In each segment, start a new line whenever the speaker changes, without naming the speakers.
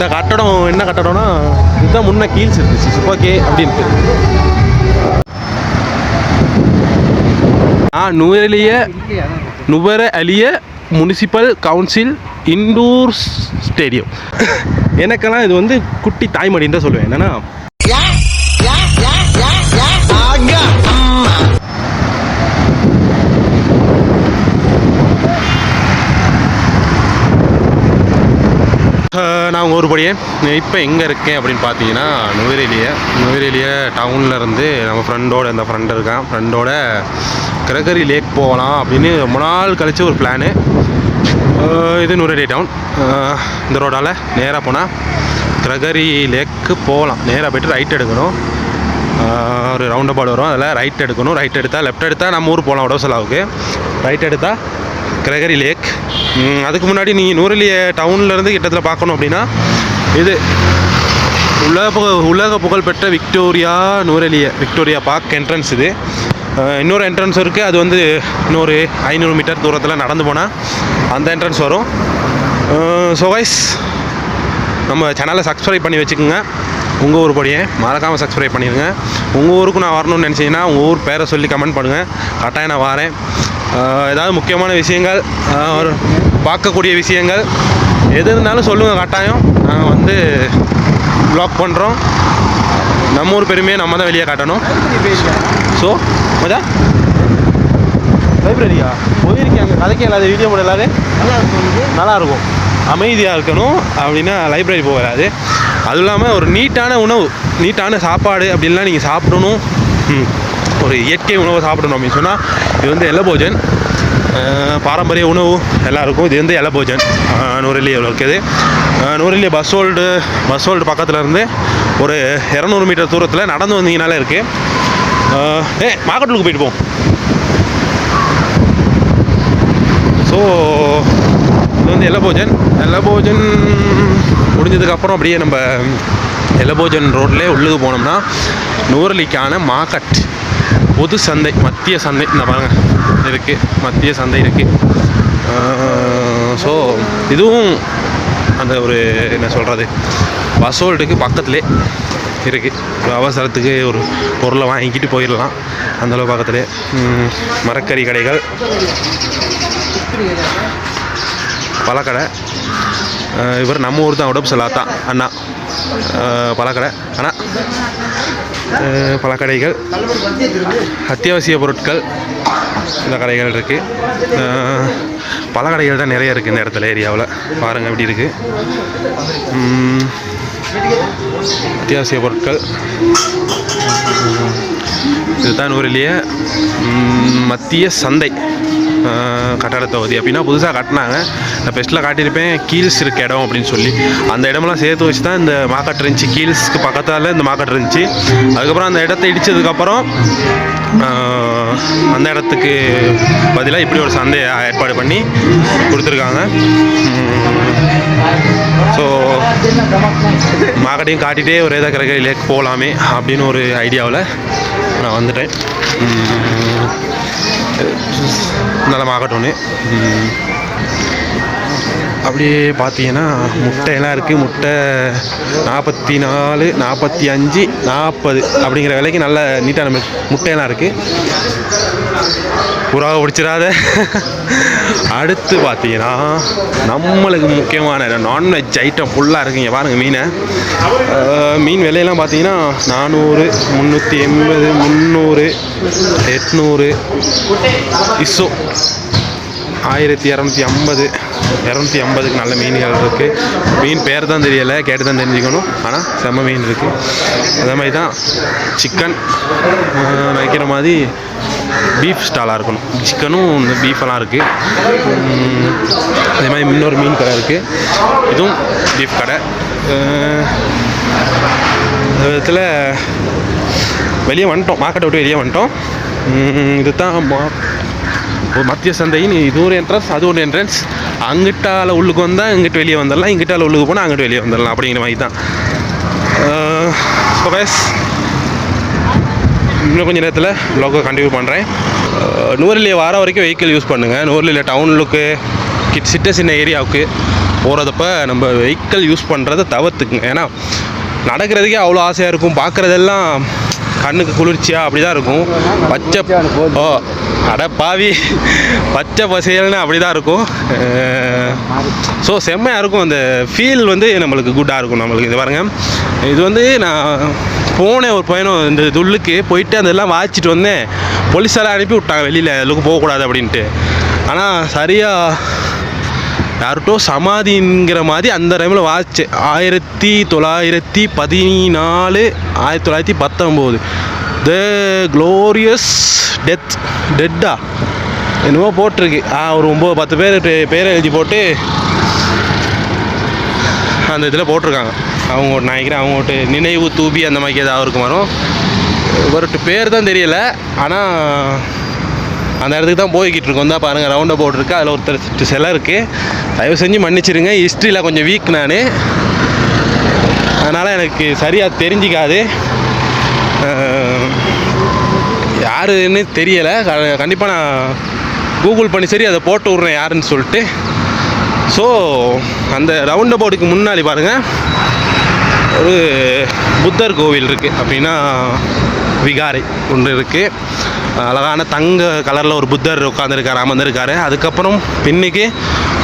இந்த கட்டடம் என்ன கட்டடம்னா இதுதான் முன்ன கீழ்ஸ் இருந்துச்சு சுப்பாக்கே அப்படின்ட்டு. ஆ Nuwara Eliya Nuwara Eliya municipal council indoor stadium. எனக்கெல்லாம் இது வந்து குட்டி தாய்மடின்னு தான் சொல்லுவேன். என்னன்னா நான் ஒரு படியே இப்போ எங்கே இருக்கேன் அப்படின்னு பார்த்தீங்கன்னா நுவரெலிய நுவரெலிய டவுனில் இருந்து நம்ம ஃப்ரெண்டோட இந்த ஃப்ரெண்ட் இருக்கான். ஃப்ரெண்டோட கிரகரி லேக் போகலாம் அப்படின்னு ரொம்ப நாள் கழித்து ஒரு பிளானு இது நுவரெலி டவுன் இந்த ரோடால் நேராக போனால் கிரகரி லேக்கு போகலாம். நேராக போய்ட்டு ரைட் எடுக்கணும். ஒரு ரவுண்ட் அபாட் வரும். அதில் ரைட் எடுக்கணும். ரைட் எடுத்தால் லெஃப்ட் எடுத்தால் நம்ம ஊர் போகலாம் உடவசலாவுக்கு ரைட் எடுத்தால் கிரகரி லேக் அதுக்கு முன்னாடி நீங்கள் நூரெலிய டவுன்லேருந்து கிட்டத்தில் பார்க்கணும் அப்படின்னா இது உலக புக- உலக புகழ்பெற்ற Victoria Nuwara Eliya Victoria park entrance இது. இன்னொரு என்ட்ரன்ஸ் இருக்குது அது வந்து இன்னொரு ஐநூறு மீட்டர் தூரத்தில் நடந்து போனால் அந்த என்ட்ரன்ஸ் வரும். ஸோ வைஸ் நம்ம சேனலை சப்ஸ்கிரைப் பண்ணி வச்சுக்கோங்க. உங்கள் ஊர் படியே மறக்காமல் சப்ஸ்கிரைப் பண்ணிடுங்க உங்கள் ஊருக்கு நான் வரணும்னு நினச்சிங்கன்னா உங்கள் ஊர் பேரை சொல்லி கமெண்ட் பண்ணுங்கள் கட்டாயம் நான் வரேன். ஏதாவது முக்கியமான விஷயங்கள் ஒரு பார்க்கக்கூடிய விஷயங்கள். எது இருந்தாலும் சொல்லுங்கள் கட்டாயம். நாங்கள் வந்து ப்ளாக் பண்ணுறோம் நம்ம ஊர் பெருமையை நம்ம தான் வெளியே காட்டணும். ஸோ மஜா? லைப்ரரியா போயிருக்கேன். கதைக்கு இல்லாத வீடியோ போட இல்லாத நல்லா இருக்கும். அமைதியாக இருக்கணும் அப்படின்னா லைப்ரரி போக வராது. அதுவும் இல்லாமல் ஒரு நீட்டான உணவு நீட்டான சாப்பாடு அப்படின்லாம் நீங்கள் சாப்பிடணும். ம், ஒரு இயற்கை உணவை சாப்பிடணும் அப்படின்னு சொன்னால் இது வந்து எல்லபோஜன். பாரம்பரிய உணவு எல்லாம் இருக்கும் இது வந்து எலபோஜன் நூரெல்லியில் இருக்குது. Nuwara Eliya bus halt bus halt பக்கத்தில் இருந்து ஒரு இரநூறு மீட்டர் தூரத்தில் நடந்து வந்தீங்கனாலே இருக்குது ஏ மார்க்கெட்டுக்கு போயிட்டு போவோம் ஸோ இது வந்து எலபோஜன் எலபோஜன் முடிஞ்சதுக்கப்புறம் அப்படியே நம்ம எலபோஜன் ரோட்லேயே உள்ளுக்கு போனோம்னா நூரலிக்கான மார்க்கெட். பொது சந்தை மத்திய சந்தை. இந்த பாருங்க. இருக்குது மத்திய சந்தை இருக்குது ஸோ இதுவும் அந்த ஒரு என்ன சொல்கிறது பசோல்ட்டுக்கு பக்கத்துலேயே இருக்குது ஒரு அவசரத்துக்கு ஒரு பொருளை வாங்கிக்கிட்டு போயிடலாம். அந்தளவு பக்கத்துலே. மரக்கறி கடைகள். பழக்கடை. இவர் நம்ம ஊர் தான் உடம்பு செல்லாத்தான் அண்ணா. பழக்கடை. ஆனால் பல கடைகள் அத்தியாவசிய பொருட்கள் இந்த கடைகள் இருக்குது பழக்கடைகள் தான் நிறைய இருக்குது இந்த இடத்துல ஏரியாவில். பாருங்கள் எப்படி இருக்குது அத்தியாவசிய பொருட்கள். இதுதான் ஊரிலேயே மத்திய சந்தை. கட்டட தொகுதி. அப்படின்னா புதுசாக கட்டினாங்க. நான் பெஸ்ட்டில் காட்டியிருப்பேன் கீல்ஸ் இருக்க இடம் அப்படின்னு சொல்லி. அந்த இடமெல்லாம் சேர்த்து வச்சு தான் இந்த மார்க்கெட் இருந்துச்சு. கீல்ஸ்க்கு பக்கத்தால் இந்த மார்க்கெட் இருந்துச்சு. அதுக்கப்புறம் அந்த இடத்த இடித்ததுக்கப்புறம் அந்த இடத்துக்கு பதிலாக இப்படி ஒரு சந்தையை ஏற்பாடு பண்ணி கொடுத்துருக்காங்க. ஸோ மார்க்கெட்டையும் காட்டிகிட்டே ஒரே தான் கிரகரி லேக் போகலாமே அப்படின்னு ஒரு ஐடியாவில் நான் வந்துட்டேன். உம், ஒன்று அப்படியே பார்த்தீங்கன்னா முட்டையெல்லாம் இருக்குது முட்டை நாற்பத்தி நாலு நாற்பத்தி அஞ்சு நாற்பது அப்படிங்கிற விலைக்கு நல்ல நீட்டான முட்டையெல்லாம் இருக்குது புறாவை பிடிச்சிடாத. அடுத்து பார்த்தீங்கன்னா நம்மளுக்கு முக்கியமான நான்வெஜ் ஐட்டம் ஃபுல்லாக இருக்குங்க. பாருங்க மீனை. மீன் விலையெல்லாம் பார்த்தீங்கன்னா நானூறு முந்நூற்றி எண்பது முந்நூறு எட்நூறு இஸ்ஸோ ஆயிரத்தி இரநூத்தி ஐம்பது இரநூத்தி ஐம்பதுக்கு நல்ல மீன்கள் இருக்குது மீன் பேர் தான் தெரியலை கேட்டு தான் தெரிஞ்சுக்கணும். ஆனால் செம்ம மீன் இருக்குது அதே மாதிரி தான் சிக்கன் வைக்கிற மாதிரி பீஃப் ஸ்டாலாக இருக்கணும். சிக்கனும் இந்த பீஃபெல்லாம் இருக்குது அதே மாதிரி இன்னொரு மீன் கடை இருக்குது இதுவும் பீஃப் கடை. அந்த விதத்தில் வெளியே வந்துட்டோம். மார்க்கெட்டை விட்டு வெளியே வந்துட்டோம். இது இதுதான் ஒரு மத்திய சந்தையின் இது ஒரு என்ட்ரன்ஸ் அது ஒரு என்ட்ரன்ஸ் அங்கிட்டால உள்ளுக்கு வந்தால் இங்கிட்டு வெளியே வந்துடலாம். இங்கிட்டால உள்ளுக்கு போனால் அங்கிட்டு வெளியே வந்துடலாம் அப்படிங்கிற மாதிரி தான். ஸோ பேஸ் இன்னும் கொஞ்சம் நேரத்தில் ப்ளாகை கண்டினியூ பண்ணுறேன் நூறுலேயே வார வரைக்கும் வெஹிக்கிள் யூஸ் பண்ணுங்கள் நூறுலேயே டவுனுக்கு கிட் சிட்ட சின்ன ஏரியாவுக்கு போகிறதப்ப நம்ம வெஹிக்கிள் யூஸ் பண்ணுறதை தவிர்த்துக்குங்க. ஏன்னா நடக்கிறதுக்கே அவ்வளோ ஆசையாக இருக்கும். பார்க்குறதெல்லாம் கண்ணுக்கு குளிர்ச்சியாக அப்படி தான் இருக்கும். பச்சை ஓ அட பாவி. பச்சை பசேல்னு அப்படி தான் இருக்கும் ஸோ செம்மையாக இருக்கும். அந்த ஃபீல் வந்து நம்மளுக்கு குட்டாக இருக்கும். நம்மளுக்கு இது பாருங்கள் இது வந்து நான் போனேன் ஒரு பையனும் இந்த துள்ளுக்கு போயிட்டு அதெல்லாம் வாச்சிட்டு வந்தேன். போலீஸெல்லாம் அனுப்பி விட்டாங்க. வெளியில் அதுக்கு போகக்கூடாது அப்படின்ட்டு. ஆனால் சரியாக யார்கிட்டோ சமாதிங்கிற மாதிரி அந்த டைமில் வாட்ச் ஆயிரத்தி தொள்ளாயிரத்தி பதினாலு ஆயிரத்தி தொள்ளாயிரத்தி பத்தொம்போது. த க்ளோரியஸ் டெத் டெட்டா என்னமோ போட்டிருக்கு. ஆ ஒரு ஒம்பது பத்து பேர் பேரை எழுதி போட்டு அந்த இதில் போட்டிருக்காங்க. அவங்க நினைக்கிறேன் அவங்க நினைவு தூபி அந்த மாதிரி ஏதாவது இருக்கும் வரும். இவர்கிட்ட பேர் தான் தெரியல. ஆனால் அந்த இடத்துக்கு தான் போய்கிட்டு இருக்கோம் தான் பாருங்கள் ரவுண்ட் அபவுட் இருக்குது அதில் ஒருத்தர் சிலை இருக்குது தயவு செஞ்சு மன்னிச்சிருங்க ஹிஸ்ட்ரியில் கொஞ்சம் வீக் நான். அதனால் எனக்கு சரியாக தெரிஞ்சிக்காது. யாருன்னு தெரியலை. கண்டிப்பாக நான் கூகுள் பண்ணி சரி அதை போட்டு விட்றேன் யாருன்னு சொல்லிட்டு. ஸோ அந்த ரவுண்ட் போர்டுக்கு முன்னாடி பாருங்கள் ஒரு புத்தர் கோவில் இருக்குது அப்படின்னா விகாரை ஒன்று இருக்குது அழகான தங்க கலரில் ஒரு புத்தர் உட்காந்துருக்காரு அமர்ந்திருக்காரு. அதுக்கப்புறம் பின்னுக்கு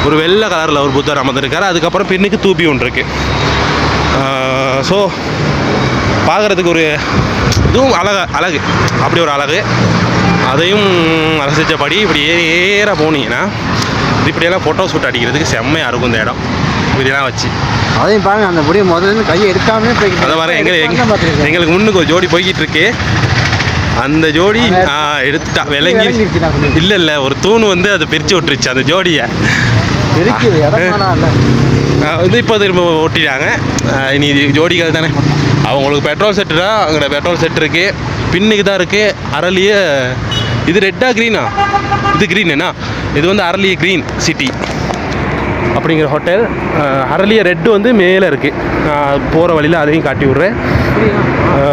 ஒரு வெள்ளை கலரில் ஒரு புத்தர் அமர்ந்திருக்காரு. அதுக்கப்புறம் பின்னுக்கு தூபி ஒன்று இருக்குது ஸோ பார்க்குறதுக்கு ஒரு இதுவும் அழகு அழகு. அப்படி ஒரு அழகு. அதையும் ரசித்தபடி இப்படி ஏற போனீங்கன்னா இப்படியெல்லாம் ஃபோட்டோ ஷூட் அடிக்கிறதுக்கு செம்மையாக இருக்கும் இந்த இடம். இப்படிலாம் வச்சு.
அதையும் பாருங்க அந்த முடிய முதல்ல கையை எடுக்காமலே போய்கிட்டு
அதை வர எங்க
எடுக்காம
எங்க-
பார்த்திருக்கேன்.
எங்களுக்கு முன்னுக்கு ஒரு ஜோடி போய்கிட்டு இருக்கு. அந்த ஜோடி ஆ, எடுத்துட்டா விளங்கி. இல்ல இல்ல ஒரு தூண் வந்து அதை பிரிச்சு விட்டுருச்சு அந்த ஜோடியை.
இருக்குது
வந்து இப்போ திரும்ப ஓட்டிட்டாங்க. ஆ, இனி இது ஜோடிகள் தானே. அவங்களுக்கு பெட்ரோல் செட்டு தான் அங்கே பெட்ரோல் செட் இருக்கு. பின்னுக்கு தான் இருக்கு. அரளிய இது ரெட்டா க்ரீனா இது க்ரீன் என்ன இது வந்து அரளிய க்ரீன் சிட்டி அப்படிங்கிற ஹோட்டல் அரளிய ரெட்டு வந்து மேலே இருக்குது போகிற வழியில் அதையும் காட்டி விட்றேன் ஆ,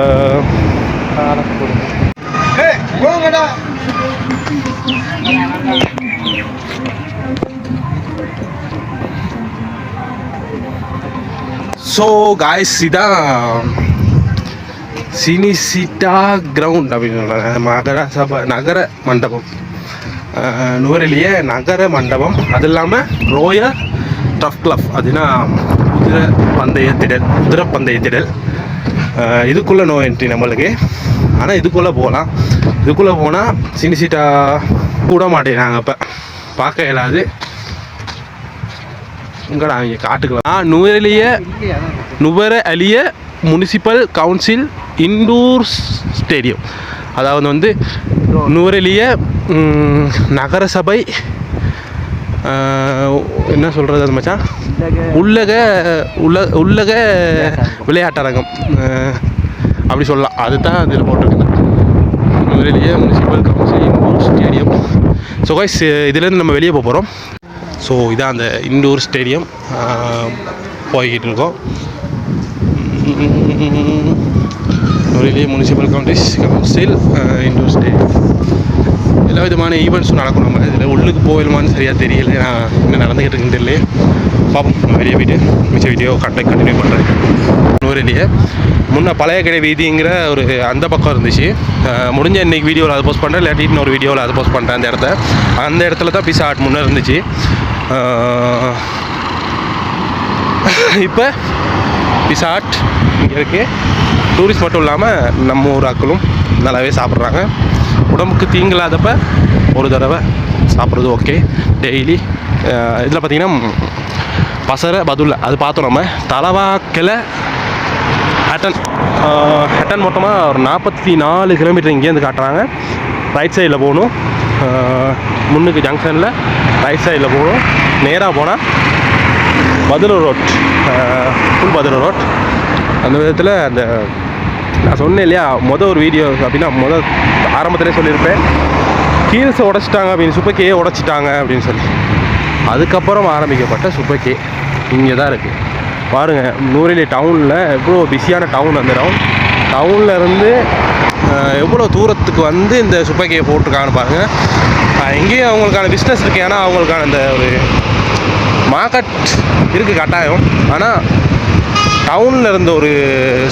ஸோ காய்ஸ் இதான் சினிசிட்டா கிரவுண்ட் அப்படின்னு சொல்கிறாங்க நகர சபை நகர மண்டபம். நுவரெலிய நகர மண்டபம். அது இல்லாமல் ரோயல் டஃப் கிளப் அதுனா குதிரை பந்தய திடல் குதிரை பந்தய திடல் இதுக்குள்ளே நோ என்ட்ரி நம்மளுக்கு. ஆனால் இதுக்குள்ளே போகலாம் இதுக்குள்ளே போனால் சினிசிட்டா கூட மாட்டேங்கிறாங்க இப்போ பார்க்க இயலாது. இங்கடா அவங்க காட்டுக்கலாம் ஆ Nuwara Eliya Nuwara Eliya municipal council indoor stadium அதாவது வந்து நுவரலிய நகரசபை என்ன சொல்கிறது அது மச்சான்? உள்ளக. உள்ள உள்ளக விளையாட்டரங்கம். அப்படி சொல்லலாம். அதுதான் அதில் போட்டிருக்குது. Nuwara Eliya municipal council indoor stadium. So guys இதுலேருந்து நம்ம வெளியே போக போகிறோம் ஸோ இதான் அந்த இண்டோர் ஸ்டேடியம். போய்கிட்டு இருக்கோம். நுரையிலேயே municipal counties council indoor stadium எல்லா விதமான ஈவெண்ட்ஸும் நடக்கும் நம்ம. இதில் உள்ளுக்கு போயிடுமான்னு சரியாக தெரியல. ஏன்னா என்ன நடந்துக்கிட்டு இருக்குன்னு தெரியல. பார்ப்போம் நான் வெளியே போயிட்டு மிச்ச வீடியோ கண்டக்ட் கண்டினியூ பண்ணுறேன் நூறிலேயே முன்னே பழைய கடை வீதிங்கிற ஒரு அந்த பக்கம் இருந்துச்சு. முடிஞ்ச இன்றைக்கி வீடியோவில் அதை போஸ்ட் பண்ணுறேன் இல்லாட்டி இன்னொரு வீடியோவில் அதை போஸ்ட் பண்ணுறேன் அந்த இடத்த. அந்த இடத்துல தான் பிசா ஆர்ட் முன்னே இருந்துச்சு. இப்போ பிசா ஆர்ட் இருக்குது டூரிஸ்ட் மட்டும் இல்லாமல் நம்ம ஊர் ஆக்களும் நல்லாவே சாப்பிட்றாங்க. உடம்புக்கு தீங்கில்லாதப்ப ஒரு தடவை சாப்பிட்றது ஓகே டெய்லி இதில் பார்த்திங்கன்னா பசரை பதுல்ல. அது பார்த்தோம் நம்ம. தலவாக்கில் ஹட்டன் ஹட்டன் மொத்தமாக ஒரு நாற்பத்தி நாலு கிலோமீட்டர் இங்கேருந்து காட்டுறாங்க. ரைட் சைடில் போகணும். முன்னுக்கு ஜங்ஷனில் ரைட் சைடில் போகணும். நேராக போனால் Badulla road full Badulla road அந்த விதத்தில் அந்த நான் சொன்னேன் இல்லையா மொதல் ஒரு வீடியோ அப்படின்னா மொதல் ஆரம்பத்திலே சொல்லியிருப்பேன். கீல்ஸை உடச்சிட்டாங்க அப்படின்னு சுப்பக்கியே உடச்சிட்டாங்க அப்படின்னு சொல்லி. அதுக்கப்புறம் ஆரம்பிக்கப்பட்ட சுப்பைக்கே இங்கே தான் இருக்குது பாருங்கள் நூறிலி டவுனில் எவ்வளோ பிஸியான டவுன் அந்த டவுன் டவுனில் இருந்து எவ்வளோ தூரத்துக்கு வந்து இந்த சுப்பைக்கையை போட்டிருக்காங்கன்னு பாருங்கள் எங்கேயும் அவங்களுக்கான பிஸ்னஸ் இருக்குது ஏன்னா அவங்களுக்கான அந்த ஒரு மார்க்கெட் இருக்குது கட்டாயம். ஆனால் டவுனில் இருந்த ஒரு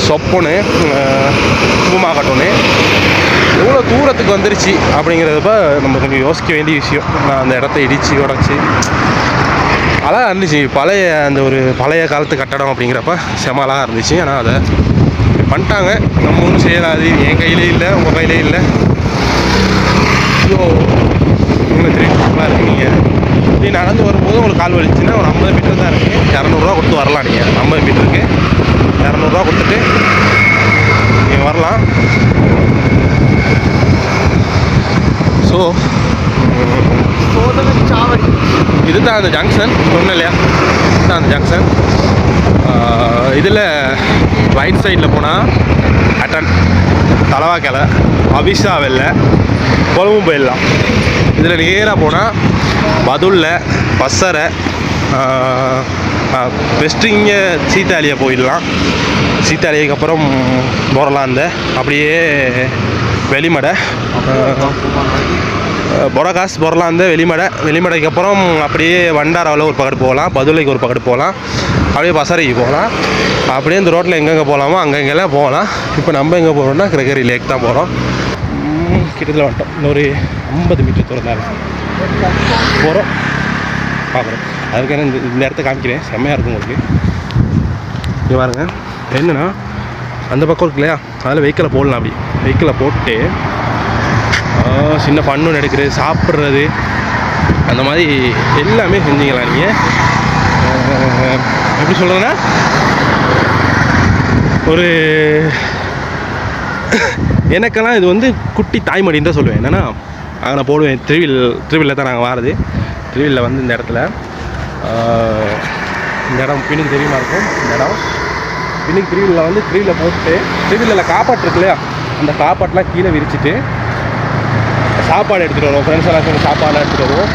சொப்பொன்னு சூப்பர் ஒன்று எவ்வளோ தூரத்துக்கு வந்துருச்சு அப்படிங்கிறதப்ப நம்ம கொஞ்சம் யோசிக்க வேண்டிய விஷயம். நான் அந்த இடத்த இடித்து உடச்சி. அழகாக இருந்துச்சு. பழைய அந்த ஒரு பழைய காலத்து கட்டடம் அப்படிங்கிறப்ப செம அழகாக இருந்துச்சு. ஆனால் அதை பண்ணிட்டாங்க. நம்ம ஒன்றும் செய்யலாது என் கையிலே இல்லை உங்கள் கையிலே இல்லை. ஸோ உங்களுக்கு தெரியுமா இருக்கீங்க. இப்படி நடந்து வரும்போது உங்களுக்கு கால் வலிச்சுன்னா ஒரு ஐம்பது மீட்டர் தான் இருக்குது இரநூறுவா கொடுத்து வரலாம் நீங்கள் ஐம்பது மீட்டருக்கு இரநூறுவா கொடுத்துட்டு நீங்கள் வரலாம். ஸோ
சாவடி
இதுதான் அந்த ஜங்ஷன் சொன்ன இல்லையா? இதுதான் அந்த ஜங்ஷன் இதில் ரைட் சைடில் போனால் அட்டன் தலவாக்கலை அபிஷா வெள்ளை கொழம்பு போயிடலாம். இதில் நேராக போனால் பதுல்ல பசரை பெஸ்ட்டு இங்கே சீத்தாலியை போயிடலாம். சீத்தாலிக்கு அப்புறம் போகலாம் அந்த அப்படியே வெளிமடை. பொரகாஸ் இருந்த வெளிமடை. வெளிமடைக்கு அப்புறம் அப்படியே வண்டாராவில் ஒரு பக்கத்து போகலாம். பதுளைக்கு ஒரு பக்கத்து போகலாம். அப்படியே பசரைக்கு போகலாம். அப்படியே இந்த ரோட்டில் எங்கெங்கே போகலாமோ அங்கங்கெல்லாம் போகலாம். இப்போ நம்ம எங்கே போகிறோம்னா கிரகரி லேக் தான் போகிறோம். கிட்டத்தில் வந்துட்டோம். இன்னொரு ஐம்பது மீட்டர் தூரம் தான் போகிறோம் பார்க்குறோம். அதுக்கான இந்த இந்த இடத்த காமிக்கிறேன். செம்மையாக இருக்கும் உங்களுக்கு. இங்கே பாருங்க. என்னென்னா அந்த பக்கம் இருக்கு இல்லையா? அதில் வெஹிக்கிளை போடலாம் அப்படி. வெஹிக்கிளை போட்டு சின்ன ஃபன்னு எடுக்கிறது சாப்பிட்றது. அந்த மாதிரி எல்லாமே செஞ்சீங்களா நீங்கள் எப்படி சொல்கிறதுன்னா ஒரு எனக்கெல்லாம் இது வந்து குட்டி தாய்மடின்னு தான் சொல்லுவேன். என்னென்னா அங்கே நான் போடுவேன். திருவில் திருவில்ல தான் நாங்கள் வாரது. திருவில்ல வந்து இந்த இடத்துல இந்த இடம் பின்னுக்கு தெரியுமா இருக்கும்? இந்த இடம். பின்னுக்கு திருவில்ல வந்து திருவில்ல போட்டு திருவில்லில் காப்பாட்டு இருக்கு இல்லையா? அந்த காப்பாட்டெலாம் கீழே விரிச்சிட்டு சாப்பாடு எடுத்துகிட்டு வருவோம். ஃப்ரெண்ட்ஸ் எல்லாம் சேர்ந்து சாப்பாடுலாம் எடுத்துகிட்டு வருவோம்.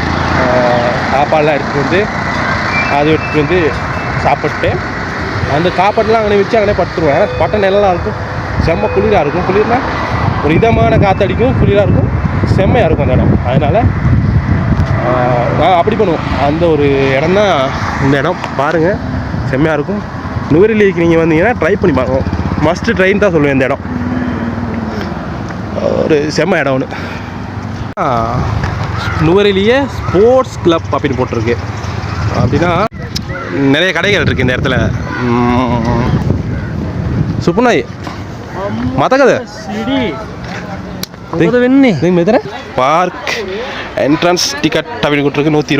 சாப்பாடெலாம் சாப்பாடுலாம் எடுத்துகிட்டு வந்து அது எடுத்துகிட்டு வந்து சாப்பிட்டு அந்த சாப்பாடுலாம் அங்கே வச்சு அங்கே படுத்துருவேன் ஏன்னா பட்ட நிலலாம் இருக்கும். செம்ம குளிராக இருக்கும். குளிர்னா ஒரு இதமான காற்றடிக்கும் குளிராக இருக்கும் செம்மையாக இருக்கும் அந்த இடம். அதனால் அப்படி பண்ணுவோம். அந்த ஒரு இடம் தான் இந்த இடம். பாருங்கள் செம்மையாக இருக்கும். நுவரெலிக்கு நீங்கள் வந்தீங்கன்னா ட்ரை பண்ணி பாருங்க மஸ்ட்டு ட்ரெயின் தான் சொல்லுவேன் இந்த இடம். ஒரு செம்ம இடம் ஒன்று நுவரெலியே ஸ்போர்ட்ஸ் கிளப் அப்படின்னு போட்டிருக்கு. அப்படின்னா நிறைய கடைகள் இருக்குது இந்த இடத்துல. சுப்புனாய் மதகதை பார்க் என்ட்ரன்ஸ் டிக்கெட் அப்படின்னு கொடுத்துருக்கு நூற்றி